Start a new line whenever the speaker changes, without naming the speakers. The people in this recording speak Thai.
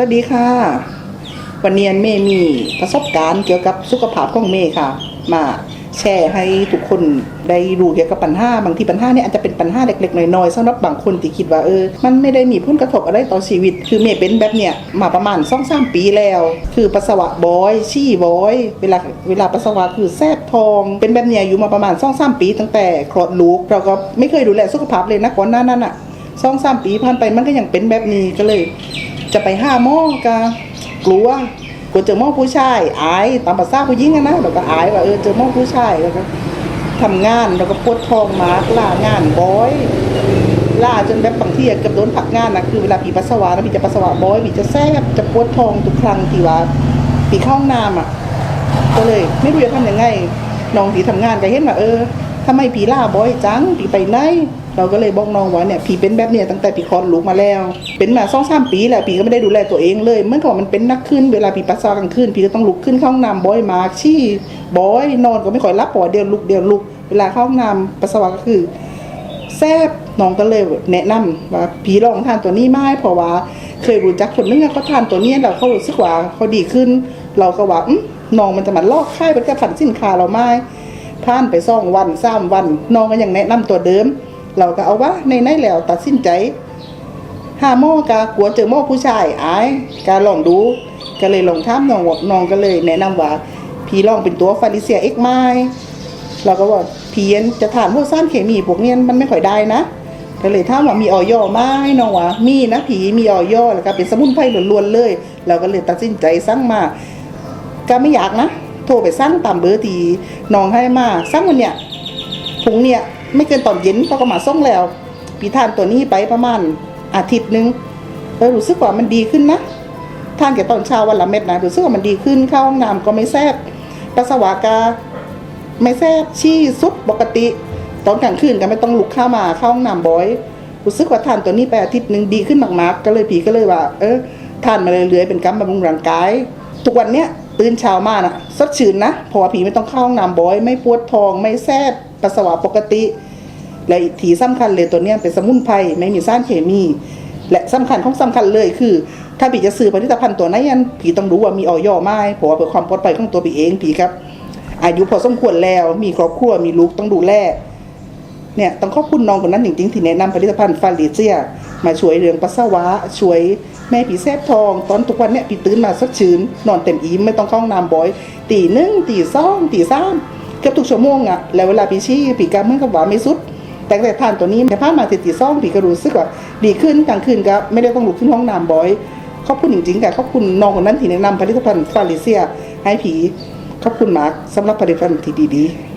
วัสดีค่ะ วันนี้เมย์มีประสบการณ์เกี่ยวกับสุขภาพของเมย์ค่ะ มาแชร์ให้ทุกคนได้รู้เกี่ยวกับปัญหาบางทีปัญหาเนี่ยอาจจะเป็นปัญหาเล็กๆน้อยๆสำหรับบางคนที่คิดว่าเออ มันไม่ได้มีผลกระทบอะไรต่อชีวิต คือเมย์เป็นแบบเนี้ยมาประมาณสองสามปีแล้ว คือปัสสาวะบ่อยชี่บ่อย เวลาเวลาปัสสาวะคือแสบทอง เป็นแบบเนี้ยอยู่มาประมาณสองสามปี ตั้งแต่คลอดลูกเราก็ไม่เคยดูแลสุขภาพเลยนะก่อนหน้านั้นอะสองสามปีผ่านไปมันก็ยังเป็นแบบนี้ก็เลย จะไปห้ามอกะกลัวกลัวเจอมอผู้ชายอายตามภาษาผู้หญิงอะนะเราก็อายว่าเออเจอมอผู้ชายแล้วก็ทำงานเราก็ปวดท้องมากล่างานบ่อยล่าจนแบบบางทีอะเกือบโดนพักงานนะคือเวลาผีปัสสาวะนะผีจะปัสสาวะบ่อยผีจะแสบจะปวดท้องทุกครั้งที่ว่าผีเข้าห้องน้ำอะก็เลยไม่รู้จะทำยังไงน้องผีทำงานก็เห็นว่าเออทำไมผีล่าบ่อยจังผีไปไหน เราก็เลยบอกน้องว่าเนี่ยผีเป็นแบบเนี้ยตั้งแต่ผีคลอดลูกมาแล้ว เป็นมาสองสามปีแล้วผีก็ไม่ได้ดูแลตัวเองเลยเมื่อก่อนมันเป็นนักขึ้นเวลาผีปัสสาวะกลางคืนผีก็ต้องลุกขึ้นเข้าห้องน้ำบ่อยมากชี้บ่อยนอนก็ไม่ค่อยรับปอเดียวลุกเดียวลุกเวลาเข้าห้องน้ำปัสสาวะก็คือแซบน้องก็เลยแนะนำว่าผีลองทานตัวนี้ไหมเพราะว่า เคยรู้จักคนนึงอะเขาทานตัวนี้แล้วเขารู้สึกว่าเขาดีขึ้น เราก็ว่าน้องมันจะมาลอกค่ายเป็นกระผันสินค้าเราไหมผ่านไปสองวันสามวัน น้องก็ยังแนะนำตัวเดิม เราก็เอาว่าในในแล้วตัดสินใจหาหม้อกากลัวเจอหม้อผู้ชายอายกาลองดูก็เลยลองถามน้องวน้องก็เลยแนะนำว่าผีลองเป็นตัวฟาริเซียเอ็กไม้เราก็บอกเพียนจะถามพวกสารเคมีพวกเนี้ยมันไม่ค่อยได้นะก็เลยถามว่ามีออยอไหมน้องว่ามีนะผีมีออยอแล้วก็เป็นสมุนไพรล้วนๆเลย เราก็เลยตัดสินใจสั่งมาก็ไม่อยากนะ โทรไปสั่งตามเบอร์ที่น้องให้มาสั่งวันเนี้ยถุงเนี่ย ไม่เกินตอนเย็นเขาก็มาส่งแล้วปีทานตัวนี้ไปประมาณอาทิตย์หนึงเออรู้สึกว่ามันดีขึ้นนะทานแค่ตอนเช้าวันละเม็ดนะรู้สึกว่ามันดีขึ้นเข้าห้องน้ำก็ไม่แซบปัสสาวะกาไม่แซบชี้ซุปปกติ ตอนกลางคืนก็ไม่ต้องลุกเข้ามาเข้าห้องน้ำบ่อยรู้สึกว่าทานตัวนี้ไปอาทิตย์หนึ่งดีขึ้นมากๆ ก็เลยผีก็เลยว่า เออทานมาเรื่อยๆเป็นกำบำรุงร่างกาย ทุกวันเนี้ย ตื่นเช้ามาน่ะสดชื่นนะเพราะว่าผีไม่ต้องเข้าห้องน้ำบ่อย ไม่ปวดท้องไม่แซ่บปัสสาวะปกติ และอีกทีสำคัญเลยตัวเนี้ยเป็นสมุนไพรไม่มีสารเคมี และสำคัญของสำคัญเลยคือ ถ้าผีจะซื้อผลิตภัณฑ์ตัวไหนยันผีต้องรู้ว่ามีออยอไหมเพราะว่าเพื่อความปลอดภัยของตัวผีเองผีครับอายุพอสมควรแล้วมีครอบครัวมีลูกต้องดูแลเนี่ยต้องขอบคุณน้องคนนั้นจริงๆที่แนะนำผลิตภัณฑ์ฟาริเซีย มาช่วยเรื่องปัสสาวะช่วย แม่ผีแซบทอง ตอนทุกวันเนี่ยผีตื่นมาสดชื่น นอนเต็มอิ่มไม่ต้องเข้าห้องน้ำบ่อย ตีหนึ่งตีสองตีสามเกือบทุกชั่วโมงอะแล้วเวลาผีชี้ผีกำเมือกับว่าไม่สุด แต่แต่ทานตัวนี้แต่ผ่านมาตีตีสองผีก็รู้สึกว่าดีขึ้นกลางคืนก็ไม่ได้ต้องลุกขึ้นห้องน้ำบ่อยขอบคุณจริงๆค่ะขอบคุณน้องคนนั้นที่แนะนำผลิตภัณฑ์ฟาริเซียให้ผีขอบคุณมากสำหรับผลิตภัณฑ์ที่ดีๆ